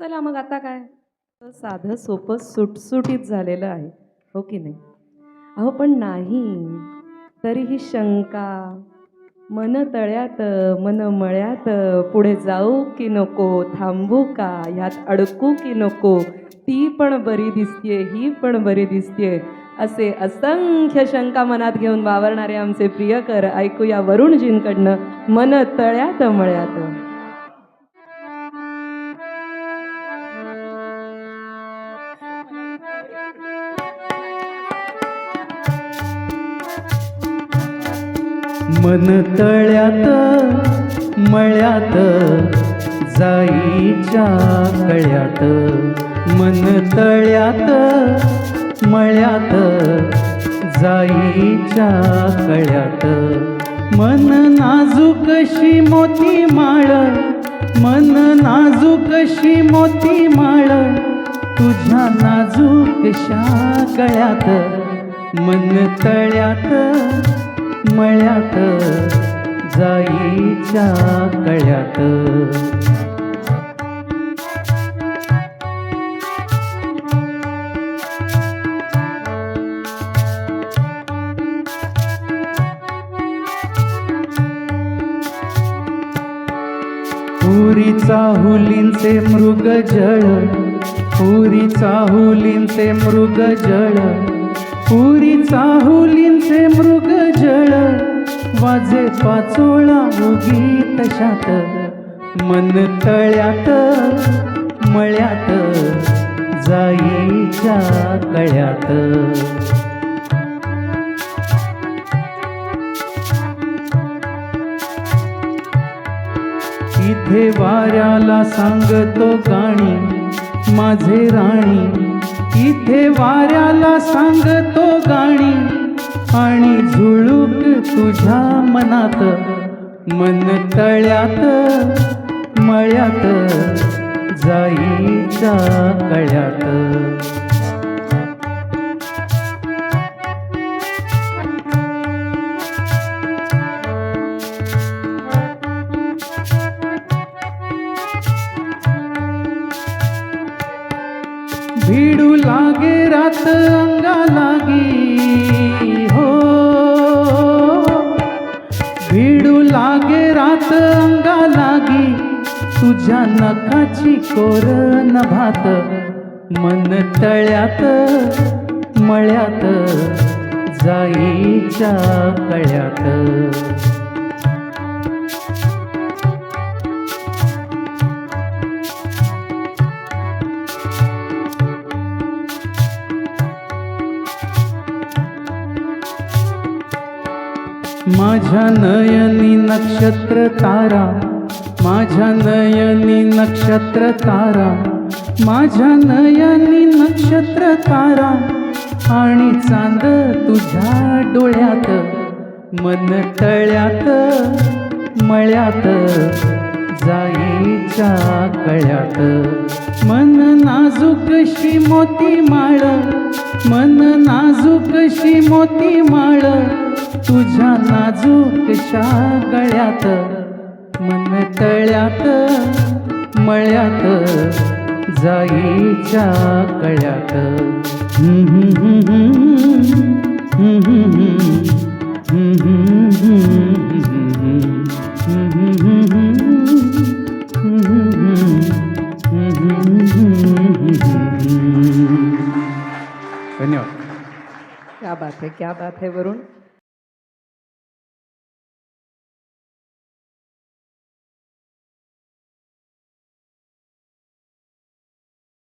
चला मग आता काय? साधं सोपं सुटसुटीत झालेलं आहे. हो की नाही? अहो पण नाही. तरीही शंका. मन तळ्यात मन मळ्यात. पुढे जाऊ की नको? थांबू का? ह्यात अडकू की नको? ती पण बरी दिसतीये ही पण बरी दिसतीये. असे असंख्य शंका मनात घेऊन वावरणारे आमचे प्रियकर ऐकूया वरुणजींकडनं मन तळ्यात मळ्यात. मन तळ्यात मळ्यात जाईच्या कळ्यात मन तळ्यात मळ्यात जाईच्या कळ्यात मन नाजूकशी मोती माळ मन नाजूकशी मोती माळ. तुझ्या नाजूकशा कळ्यात मन तळ्यात मळ्यात जाईच्या कळ्यात पुरीचा हुलींचे मृग जळ पुरीचा हुलींचे मृग जळ पुरी चाहुलींचे मृग जळ. वाजे पाचोळा उगी तशात मन तळ्यात मळ्यात जाईच्या कळ्यात इथे वाऱ्याला सांगतो गाणी माझे राणी. इथे वाऱ्याला सांगतो गाणी आणि झुळूक तुझ्या मनात मन तळ्यात मळ्यात जाईच्या कळ्यात भिडू लागे रात अंगा लागी हो. भिडू लागे रात अंगा लागी तुझ्या नखाची कोर नभात मन तळ्यात मळ्यात जाईच्या कळ्यात. माझ्या नयनी नक्षत्र तारा माझ्या नयनी नक्षत्र तारा माझ्या नयनी नक्षत्र तारा आणि चांद तुझ्या डोळ्यात मन तळ्यात मळ्यात जाईच्या कळ्यात. मन नाजूकशी मोती माळ मन नाजूकशी मोती माळ तुझ्या नाजूकशा गळ्यात मन तळ्यात मळ्यात जाईच्या कळ्यात धन्यवाद. क्या बात है क्या बात है वरुण.